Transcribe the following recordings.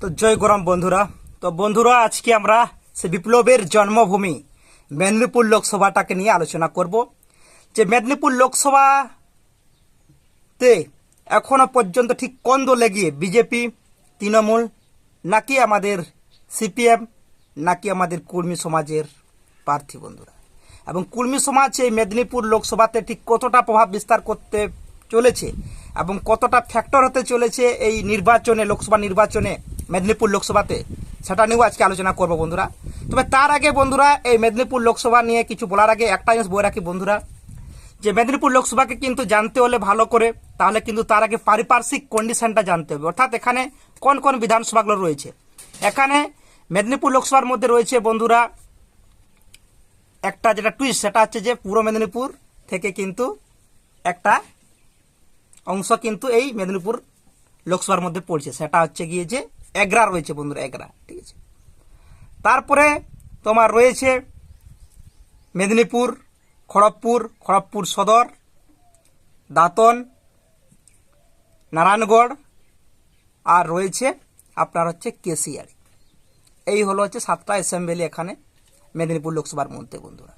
তো জয় গরম বন্ধুরা। তো বন্ধুরা, আজকে আমরা সে বিপ্লবের জন্মভূমি মেদিনীপুর লোকসভাটাকে নিয়ে আলোচনা করব। যে মেদিনীপুর লোকসভাতে এখনও পর্যন্ত ঠিক কোন দলে গিয়ে বিজেপি, তৃণমূল, নাকি আমাদের সিপিএম, নাকি আমাদের কর্মী সমাজের প্রার্থী বন্ধুরা? এবং কর্মী সমাজ এই মেদিনীপুর লোকসভাতে ঠিক কতটা প্রভাব বিস্তার করতে চলেছে এবং কতটা ফ্যাক্টর হতে চলেছে এই নির্বাচনে, লোকসভা নির্বাচনে মেদিনীপুর লোকসভাতে সেটা নিয়েও আজকে আলোচনা করব বন্ধুরা। তবে তার আগে বন্ধুরা, এই মেদিনীপুর লোকসভা নিয়ে কিছু বলার আগে একটা জিনিস বই রাখি বন্ধুরা, যে মেদিনীপুর লোকসভাকে কিন্তু জানতে হলে ভালো করে, তাহলে কিন্তু তার আগে পারিপার্শ্বিক কন্ডিশনটা জানতে হবে। অর্থাৎ এখানে কোন কোন বিধানসভাগুলো রয়েছে? এখানে মেদিনীপুর লোকসভার মধ্যে রয়েছে বন্ধুরা, একটা যেটা টুইস্ট সেটা হচ্ছে যে পূর্ব মেদিনীপুর থেকে কিন্তু একটা অংশ কিন্তু এই মেদিনীপুর লোকসভার মধ্যে পড়ছে। সেটা হচ্ছে গিয়ে যে এগরা রয়েছে বন্ধুরা, এগরা, ঠিক আছে? তারপরে তোমার রয়েছে মেদিনীপুর, খড়গপুর খড়গপুর সদর, দাঁতন, নারায়ণগড়, আর রয়েছে আপনার হচ্ছে কেসিয়ারি এই হলো হচ্ছে সাতটা অ্যাসেম্বলি এখানে মেদিনীপুর লোকসভার মধ্যে বন্ধুরা।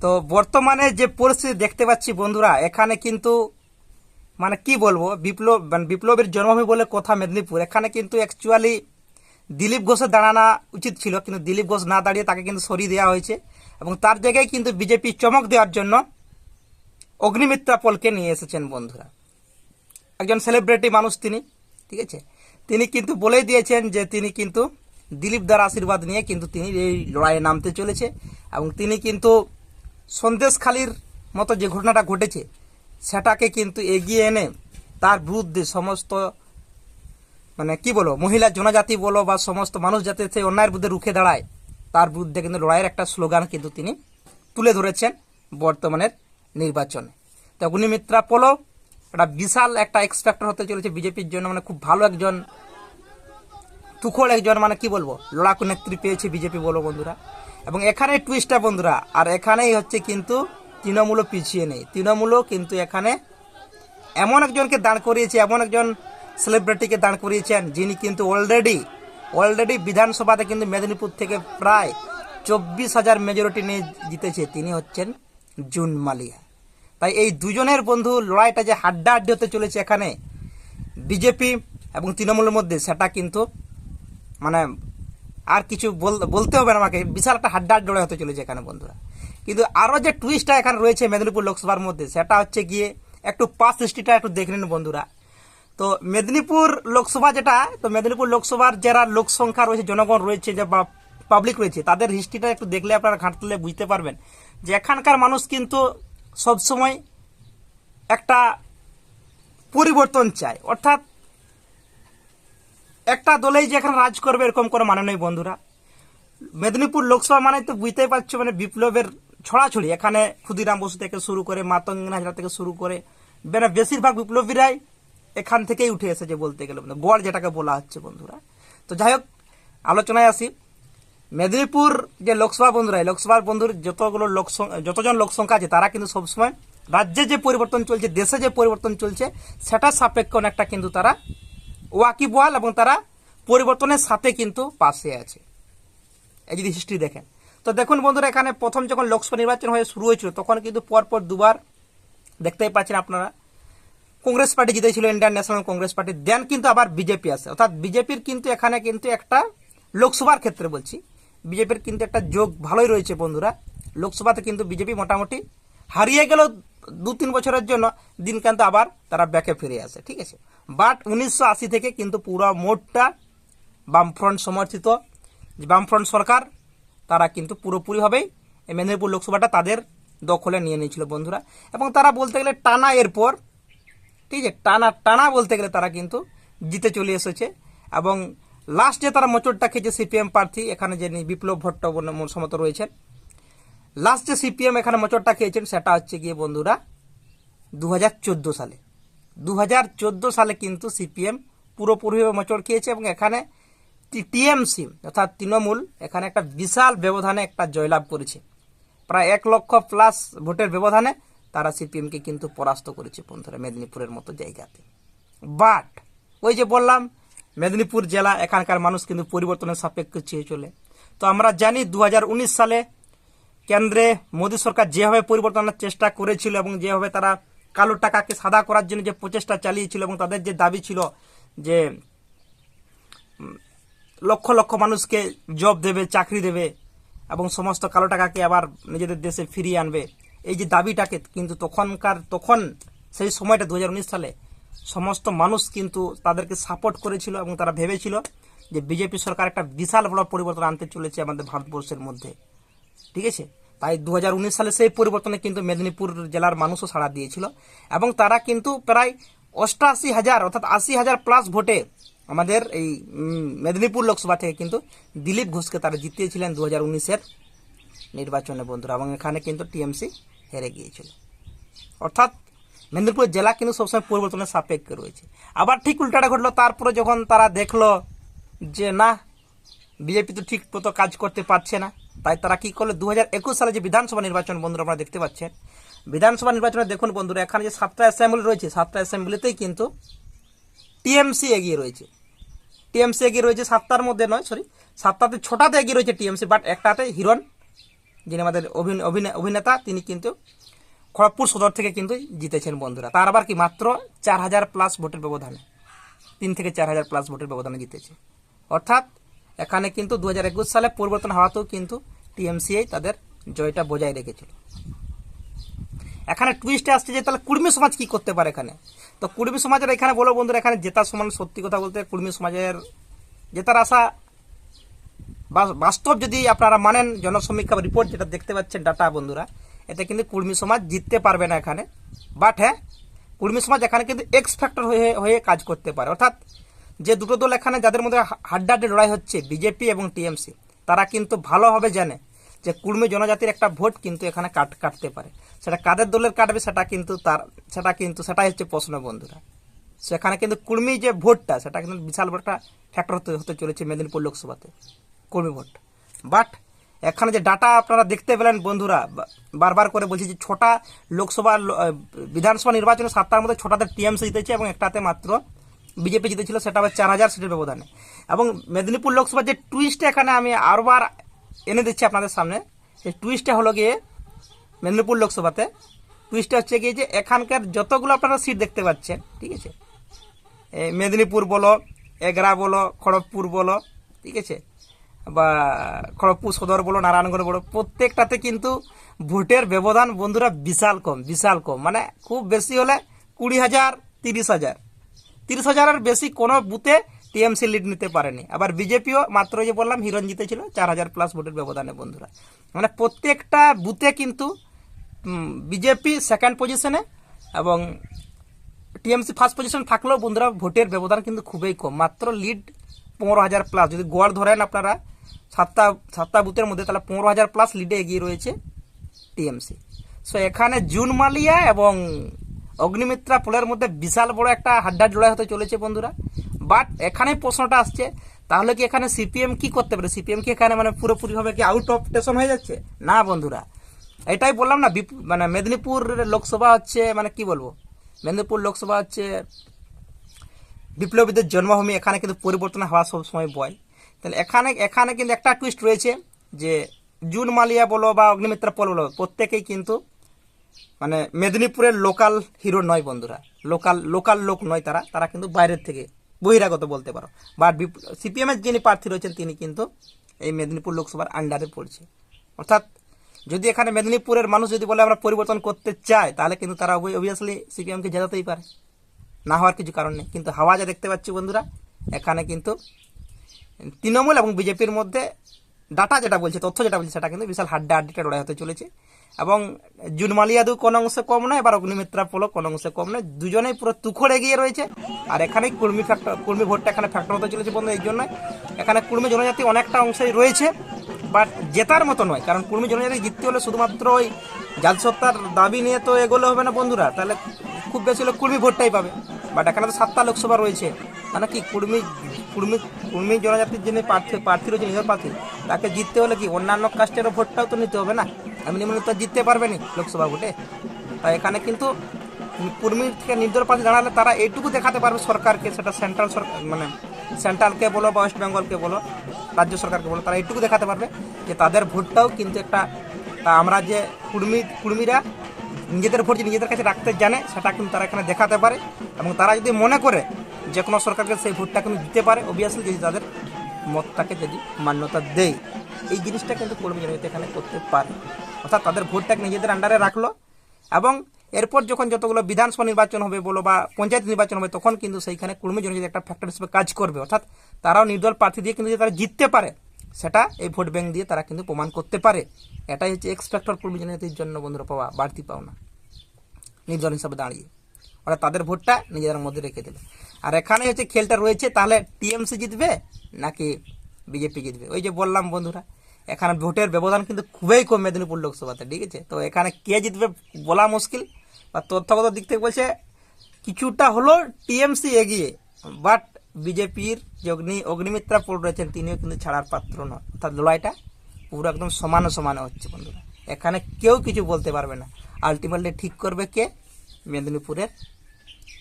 তো বর্তমানে যে পরিস্থিতি দেখতে পাচ্ছি বন্ধুরা, এখানে কিন্তু মানে কি বলব, বিপ্লব মানে বিপ্লবের জন্মভূমি বলে কথা মেদিনীপুর। এখানে কিন্তু অ্যাকচুয়ালি দিলীপ ঘোষের দাঁড়ানো উচিত ছিল, কিন্তু দিলীপ ঘোষ না দাঁড়িয়ে তাকে কিন্তু সরিয়ে দেওয়া হয়েছে। এবং তার জায়গায় কিন্তু বিজেপি চমক দেওয়ার জন্য অগ্নিমিত্রা পলকে নিয়ে এসেছেন বন্ধুরা। একজন সেলিব্রিটি মানুষ তিনি, ঠিক আছে? তিনি কিন্তু বলেই দিয়েছেন যে তিনি কিন্তু দিলীপ দার আশীর্বাদ নিয়ে কিন্তু তিনি এই লড়াইয়ে নামতে চলেছে। এবং তিনি কিন্তু সন্দেশখালির মতো যে ঘটনাটা ঘটেছে সেটাকে কিন্তু এগিয়ে এনে তার বিরুদ্ধে সমস্ত মানে কি বলো মহিলা জনজাতি বলো বা সমস্ত মানুষ যাতে সেই অন্যায়ের বিরুদ্ধে রুখে দাঁড়ায়, তার বিরুদ্ধে কিন্তু লড়াইয়ের একটা স্লোগান কিন্তু তিনি তুলে ধরেছেন বর্তমানের নির্বাচনে। তো অগ্নিমিত্রা পোলো, একটা বিশাল একটা এক্সপেক্টর হতে চলেছে বিজেপির জন্য মানে খুব ভালো একজন, তুখোড় একজন মানে কি বলব, লড়াকু নেত্রী পেয়েছে বিজেপি বলো বন্ধুরা। এবং এখানে টুইস্টটা বন্ধুরা, আর এখানেই হচ্ছে কিন্তু তৃণমূলও পিছিয়ে নেই। তৃণমূলও কিন্তু এখানে এমন একজনকে দাঁড় করিয়েছে, এমন একজন সেলিব্রিটিকে দাঁড় করিয়েছেন যিনি কিন্তু অলরেডি অলরেডি বিধানসভাতে কিন্তু মেদিনীপুর থেকে প্রায় চব্বিশ হাজার মেজরিটি নিয়ে জিতেছে। তিনি হচ্ছেন জুন মালিয়া। তাই এই দুজনের বন্ধু লড়াইটা যে হাড্ডাহাড্ডি হতে চলেছে এখানে, বিজেপি এবং তৃণমূলের মধ্যে, সেটা কিন্তু মানে আর কিছু বল- বলতে হবে না আমাকে। বিশাল একটা হাড্ডাহাড লড়াই হতে চলেছে এখানে বন্ধুরা। কিন্তু আরও যে টুইস্টটা এখানে রয়েছে মেদিনীপুর লোকসভার মধ্যে, সেটা হচ্ছে গিয়ে একটু পাস হিস্ট্রিটা একটু দেখে নিন বন্ধুরা। তো মেদিনীপুর লোকসভা যেটা, তো মেদিনীপুর লোকসভার যারা লোক সংখ্যা রয়েছে, জনগণ রয়েছে, যে বা পাবলিক রয়েছে, তাদের হিস্ট্রিটা একটু দেখলে আপনারা ঘাঁটলে বুঝতে পারবেন যে এখানকার মানুষ কিন্তু সবসময় একটা পরিবর্তন চায়। অর্থাৎ একটা দলেই যে এখানে রাজ করবে, এরকম কোনো মানে নেই বন্ধুরা। মেদিনীপুর লোকসভা মানে তো বুঝতেই পারছ মানে বিপ্লবের ছড়াছড়ি। এখানে ক্ষুদিরাম বসু থেকে শুরু করে মাতঙ্গিন হাজরা থেকে শুরু করে বেশিরভাগ বিপ্লবীরাই এখান থেকেই উঠে এসেছে বলতে গেলে গড় যেটাকে বলা হচ্ছে বন্ধুরা। তো যাই হোক, আলোচনায় আসি। মেদিনীপুর যে লোকসভা বন্ধুরা লোকসভার বন্ধুর যতগুলো লোক যতজন লোক সংখ্যা আছে, তারা কিন্তু সবসময় রাজ্যে যে পরিবর্তন চলছে, দেশে যে পরিবর্তন চলছে সেটা সাপেক্ষ অনেকটা কিন্তু তারা ওয়াকিবহাল এবং তারা পরিবর্তনের সাথে কিন্তু পাশে আছে। এই যদি হিস্ট্রি দেখেন। তো দেখুন বন্ধুরা, এখানে প্রথম যখন লোকসভা নির্বাচন হয়ে শুরু হয়েছিল, তখন কিন্তু পরপর দুবার দেখতেই পাচ্ছেন আপনারা, কংগ্রেস পার্টি জিতেছিল, Indian National Congress party, then কিন্তু আবার বিজেপি আসে। অর্থাৎ বিজেপির কিন্তু এখানে কিন্তু একটা লোকসভার ক্ষেত্রে বলছি, বিজেপির কিন্তু একটা যোগ ভালোই রয়েছে বন্ধুরা। লোকসভাতে কিন্তু বিজেপি মোটামুটি হারিয়ে গেল দু তিন বছরের জন্য, দিন কিন্তু আবার তারা ব্যাকে ফিরে আসে, ঠিক আছে? বাট উনিশশো আশি থেকে কিন্তু পুরো মোটটা বামফ্রন্ট সমর্থিত বামফ্রন্ট সরকার তারা কিন্তু পুরোপুরিভাবেই মেদিনীপুর লোকসভাটা তাদের দখলে নিয়ে নিয়েছিল বন্ধুরা। এবং তারা বলতে গেলে টানা এরপর, ঠিক আছে, টানা টানা বলতে গেলে তারা কিন্তু জিতে চলে এসেছে। এবং লাস্ট যে তারা মোচড়টা খেয়েছে সিপিএম প্রার্থী, এখানে যে বিপ্লব ভট্ট সমত রয়েছেন লাস্ট যে সিপিএম এখানে মোচড়টা খেয়েছেন সেটা হচ্ছে গিয়ে বন্ধুরা দু হাজার চোদ্দ সালে। দু হাজার চোদ্দ সালে কিন্তু সিপিএম পুরোপুরিভাবে মোচড় খেয়েছে এবং এখানে টিএমসি অর্থাৎ তৃণমূল, এখানে একটা বিশাল ব্যবধানে একটা জয়লাভ করেছে। প্রায় এক লক্ষ প্লাস ভোটের ব্যবধানে তারা সিপিএমকে কিন্তু পরাস্ত করেছে বন্ধুরা মেদিনীপুরের মতো জায়গাতে। বাট ওই যে বললাম, মেদিনীপুর জেলা এখানকার মানুষ কিন্তু পরিবর্তনের সাপেক্ষে চেয়ে চলে। তো আমরা জানি দু হাজার উনিশ সালে কেন্দ্রে মোদী সরকার যেভাবে পরিবর্তনের চেষ্টা করেছিল এবং যেভাবে তারা কালো টাকাকে সাদা করার জন্য যে প্রচেষ্টা চালিয়েছিল এবং তাদের যে দাবি ছিল যে লক্ষ লক্ষ মানুষকে জব দেবে, চাকরি দেবে এবং সমস্ত কালো টাকাকে আবার নিজেদের দেশে ফিরিয়ে আনবে। এই যে দাবিটাকে কিন্তু তখনকার, তখন সেই সময়টা দু হাজার উনিশ সালে সমস্ত মানুষ কিন্তু তাদেরকে সাপোর্ট করেছিল এবং তারা ভেবেছিল যে বিজেপি সরকার একটা বিশাল বড় পরিবর্তন আনতে চলেছে আমাদের ভারতবর্ষের মধ্যে। ঠিক আছে? তাই দু হাজার উনিশ সালে সেই পরিবর্তনে কিন্তু মেদিনীপুর জেলার মানুষও সাড়া দিয়েছিল এবং তারা কিন্তু প্রায় অষ্টাশি হাজার অর্থাৎ আশি হাজার প্লাস ভোটে আমাদের এই মেদিনীপুর লোকসভা থেকে কিন্তু দিলীপ ঘোষকে তারা জিতিয়েছিলেন দু হাজার উনিশের নির্বাচনে, বন্ধুরা। এবং এখানে কিন্তু টিএমসি হেরে গিয়েছিল। অর্থাৎ মেদিনীপুর জেলা কিন্তু সবসময় পরিবর্তনের সাপেক্ষে রয়েছে। আবার ঠিক উল্টাটা ঘটলো, তারপরে যখন তারা দেখল যে, না, বিজেপি তো ঠিক মতো কাজ করতে পারছে না। তাই তারা কি করল? দু হাজার একুশ সালে যে বিধানসভা নির্বাচন, বন্ধুরা, আপনারা দেখতে পাচ্ছেন। বিধানসভা নির্বাচনে দেখুন, বন্ধুরা, এখানে যে সাতটা অ্যাসেম্বলি রয়েছে, সাতটা অ্যাসেম্বলিতেই কিন্তু টিএমসি এগিয়ে রয়েছে। টিএমসি এগিয়ে রয়েছে সাতটার মধ্যে নয় সরি সাতটাতে ছটাতে এগিয়ে রয়েছে টিএমসি বাট একটাতে হিরণ, যিনি আমাদের অভিন- অভিনে- অভিনেতা, তিনি কিন্তু খড়গপুর সদর থেকে কিন্তু জিতেছেন বন্ধুরা। তার আবার কি মাত্র চার হাজার প্লাস ভোটের ব্যবধানে, তিন থেকে চার হাজার প্লাস ভোটের ব্যবধানে জিতেছে। অর্থাৎ এখানে কিন্তু দু হাজার একুশ সালে পরিবর্তন হওয়াতেও কিন্তু টিএমসিআই তাদের জয়টা বজায় রেখেছিল। এখানে টুইস্টে আসছে যে তাহলে কুর্মী সমাজ কি করতে পারে এখানে? তো কুর্মী সমাজের এখানে বলো বন্ধুরা, এখানে জেতার সমান সত্যি কথা বলতে কুর্মী সমাজের জেতার আশা বাস্তব যদি আপনারা মানেন, জনসমীক্ষা রিপোর্ট যেটা দেখতে পাচ্ছেন ডাটা বন্ধুরা, এতে কিন্তু কুর্মী সমাজ জিততে পারবে না এখানে। বাট হ্যাঁ কুর্মী সমাজ এখানে কিন্তু এক্স ফ্যাক্টর হয়ে হয়ে কাজ করতে পারে। অর্থাৎ যে দুটো দল এখানে যাদের মধ্যে হাড্ডাহাড্ডি লড়াই হচ্ছে বিজেপি এবং টিএমসি তারা কিন্তু ভালোভাবে জানে যে কুর্মী জনজাতির একটা ভোট কিন্তু এখানে কাট, কাটতে পারে। সেটা কাদের দলের কাটবে সেটা কিন্তু তার, সেটা কিন্তু, সেটাই হচ্ছে প্রশ্ন বন্ধুরা। সেখানে কিন্তু কুর্মী যে ভোটটা, সেটা কিন্তু বিশাল বড় একটা ফ্যাক্টর হতে হতে চলেছে মেদিনীপুর লোকসভাতে, কর্মী ভোট। বাট এখানে যে ডাটা আপনারা দেখতে পেলেন বন্ধুরা বারবার করে বলছি যে ছটা লোকসভা বিধানসভা নির্বাচনে সাতটার মধ্যে ছটাতে টিএমসি জিতেছে এবং একটাতে মাত্র বিজেপি জিতেছিল, সেটা আবার চার হাজার সিটের ব্যবধানে। এবং মেদিনীপুর লোকসভার যে টুইস্টটা এখানে আমি আরবার এনে দিচ্ছি আপনাদের সামনে। এই টুইস্টটা হলো গিয়ে মেদিনীপুর লোকসভাতে। টুইস্টটা হচ্ছে গিয়ে যে এখানকার যতগুলো আপনারা সিট দেখতে পাচ্ছেন, ঠিক আছে? এই মেদিনীপুর বলো, এগরা বলো, খড়গপুর বলো, ঠিক আছে? বা খড়গপুর সদর বলো নারায়ণগঞ্জ বলো, প্রত্যেকটাতে কিন্তু ভোটের ব্যবধান বন্ধুরা বিশাল কম বিশাল কম। মানে খুব বেশি হলে কুড়ি হাজার, তিরিশ হাজার। তিরিশ হাজারের বেশি কোনো বুথে টিএমসি লিড নিতে পারেনি। আবার বিজেপিও মাত্র যে বললাম হিরণ জিতেছিল চার হাজার প্লাস ভোটের ব্যবধানে বন্ধুরা। মানে প্রত্যেকটা বুথে কিন্তু বিজেপি সেকেন্ড পজিশনে এবং টিএমসি ফার্স্ট পজিশন থাকলেও বন্ধুরা ভোটের ব্যবধান কিন্তু খুবই কম। মাত্র লিড পনেরো হাজার প্লাস যদি গড় ধরেন আপনারা, সাতটা সাতটা বুথের মধ্যে তাহলে পনেরো হাজার প্লাস লিডে এগিয়ে রয়েছে টিএমসি। সো এখানে জুন মালিয়া এবং অগ্নিমিত্রা পোলের মধ্যে বিশাল বড় একটা হাড্ডা লড়াই হতে চলেছে বন্ধুরা। বাট এখানে প্রশ্নটা আসছে, তাহলে কি এখানে সিপিএম কি করতে পারে? সিপিএম কি এখানে মানে পুরোপুরিভাবে কি আউট অফ স্টেশন হয়ে যাচ্ছে? না বন্ধুরা, এটাই বললাম না মানে মেদিনীপুর লোকসভা হচ্ছে মানে কি বলব? মেদিনীপুর লোকসভা হচ্ছে, বিপ্লবীদের জন্মভূমি, এখানে কিন্তু পরিবর্তন হওয়া সবসময় বয়। তাহলে এখানে এখানে কিন্তু একটা টুইস্ট রয়েছে, যে জুন মালিয়া বলো বা অগ্নিমিত্রা পল বলো, প্রত্যেকেই কিন্তু মানে মেদিনীপুরের লোকাল হিরো নয় বন্ধুরা। লোকাল লোকাল লোক নয় তারা তারা কিন্তু বাইরের থেকে বহিরাগত বলতে পারো। বাট সিপিএম এর যিনি প্রার্থী রয়েছেন, তিনি কিন্তু এই মেদিনীপুর লোকসভার আন্ডারে পড়ছে। অর্থাৎ যদি এখানে মেদিনীপুরের মানুষ যদি বলে আমরা পরিবর্তন করতে চাই, তাহলে কিন্তু তারা অবভিয়াসলি সিপিএমকে জেতাতেই পারে। না হওয়ার কিছু কারণ নেই। কিন্তু হাওয়া যা দেখতে পাচ্ছি বন্ধুরা, এখানে কিন্তু তৃণমূল এবং বিজেপির মধ্যে ডাটা যেটা বলছে, তথ্য যেটা বলছে, সেটা কিন্তু বিশাল হাড্ডা হাড্ডিটা লড়াই হতে চলেছে। এবং জুনমালিয়াদু কোন অংশে কম নয়, এবার অগ্নিমিত্রা পোলো কোন অংশে কম নয়। দুজনেই পুরো তুখড় এগিয়ে রয়েছে। আর এখানেই কুর্মী ফ্যাক্টর কুর্মী ভোটটা এখানে ফ্যাক্টর হতে চলেছে বন্ধু, এই জন্য এখানে কুর্মী জনজাতি অনেকটা অংশেই রয়েছে বাট জেতার মতো নয়, কারণ কুর্মী জনজাতি জিততে হলে শুধুমাত্র ওই জাতিসত্তার দাবি নিয়ে তো এগোলে হবে না বন্ধুরা। তাহলে খুব বেশি হলে কুর্মী ভোটটাই পাবে। বাট এখানে তো সাতটা লোকসভা রয়েছে। মানে কি, কুর্মী কুর্মী কুর্মী জনজাতির যিনি প্রার্থী প্রার্থী রয়েছে নিজের প্রার্থী, তাকে জিততে হলে কি অন্যান্য কাস্টেরও ভোটটাও তো নিতে হবে না? এমনি এমনি তো জিততে পারবে না লোকসভা ভোটে। তাই এখানে কিন্তু কুর্মী থেকে নির্দল প্রার্থী দাঁড়ালে তারা এইটুকু দেখাতে পারবে সরকারকে, সেটা সেন্ট্রাল সরকার মানে সেন্ট্রালকে বলো বা ওয়েস্ট বেঙ্গলকে বলো, রাজ্য সরকারকে বলো, তারা এইটুকু দেখাতে পারবে যে তাদের ভোটটাও কিন্তু একটা আমরা যে কুর্মী, কুর্মীরা নিজেদের ভোট যে নিজেদের কাছে রাখতে জানে, সেটা কিন্তু তারা এখানে দেখাতে পারে। এবং তারা যদি মনে করে যে কোনো সরকারকে সেই ভোটটা কিন্তু দিতে পারে অবভিয়াসলি যদি তাদের মতটাকে যদি মান্যতা দেয়, এই জিনিসটা কিন্তু কর্মী এখানে করতে পারে। অর্থাৎ তাদের ভোটটাকে নিজেদের আন্ডারে রাখল। এবং এরপর যখন যতগুলো বিধানসভা নির্বাচন হবে বলো বা পঞ্চায়েত নির্বাচন হবে, তখন কিন্তু সেইখানে কর্মী জনজাতি একটা ফ্যাক্টর হিসেবে কাজ করবে। অর্থাৎ তারাও নির্দল প্রার্থী দিয়ে কিন্তু তারা জিততে পারে, সেটা এই ভোট ব্যাংক দিয়ে তারা কিন্তু প্রমাণ করতে পারে। এটাই হচ্ছে এক্স ফ্যাক্টর কর্মী জনজাতির জন্য বন্ধুরা পাওয়া বাড়তি পাওনা। নির্দল হিসাবে দাঁড়িয়ে। ওরা তাদের ভোটটা নিজেদের মধ্যে রেখে দেবে আর এখানে হচ্ছে খেলটা রয়েছে, তাহলে টিএমসি জিতবে নাকি বিজেপি জিতবে? ওই যে বললাম বন্ধুরা এখানে ভোটের ব্যবধান কিন্তু খুবই কম মেদিনীপুর লোকসভাতে, ঠিক আছে? তো এখানে কে জিতবে বলা মুশকিল। বা তথ্যগত দিক থেকে বলছে, কিছুটা হলো টিএমসি এগিয়ে, বাট বিজেপির যে অগ্নি, অগ্নিমিত্রা পোল রয়েছেন, তিনিও কিন্তু ছাড়ার পাত্র নয় অর্থাৎ লড়াইটা পুরো একদম সমানে সমানে হচ্ছে, বন্ধুরা। এখানে কেউ কিছু বলতে পারবে না। আলটিমেটলি ঠিক করবে কে? মেদিনীপুরের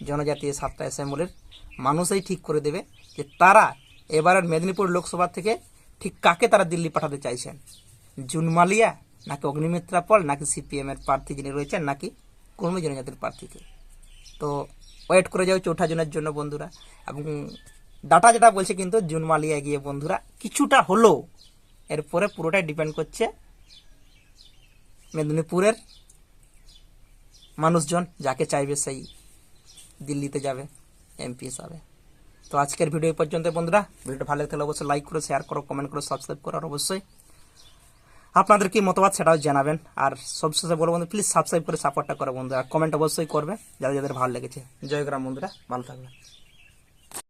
জনজাতীয় সাতটা অ্যাসেম্বলির মানুষই ঠিক করে দেবে যে তারা এবারের মেদিনীপুর লোকসভা থেকে ঠিক কাকে তারা দিল্লি পাঠাতে চাইছেন? জুনমালিয়া, নাকি অগ্নিমিত্রা পল, নাকি সিপিএম এর প্রার্থী যিনি রয়েছেন, নাকি কর্মী জনজাতির প্রার্থীকে? তো ওয়েট করে যাও চৌঠা জনের জন্য, বন্ধুরা। এবং ডাটা যেটা বলছে কিন্তু জুন মালিয়া গিয়ে, বন্ধুরা, কিছুটা হলেও এরপরে পুরোটাই ডিপেন্ড করছে মেদিনীপুরের মানুষজন, যাকে চাইবে সেই দিল্লিতে যাবে, এমপি হিসাবে। তো আজকের ভিডিও পর্যন্ত বন্ধুরা। ভিডিওটা ভালো লাগলে অবশ্যই লাইক করো শেয়ার করো কমেন্ট করো সাবস্ক্রাইব করো, আর অবশ্যই আপনাদের কি মতামত সেটাও জানাবেন। আর সবশেষে বলব বন্ধু প্লিজ সাবস্ক্রাইব করে সাপোর্টটা করো বন্ধু আর কমেন্ট অবশ্যই করবে, যাদের যাদের ভালো লেগেছে। জয়গ্রাম বন্ধুরা, ভালো থাকবেন।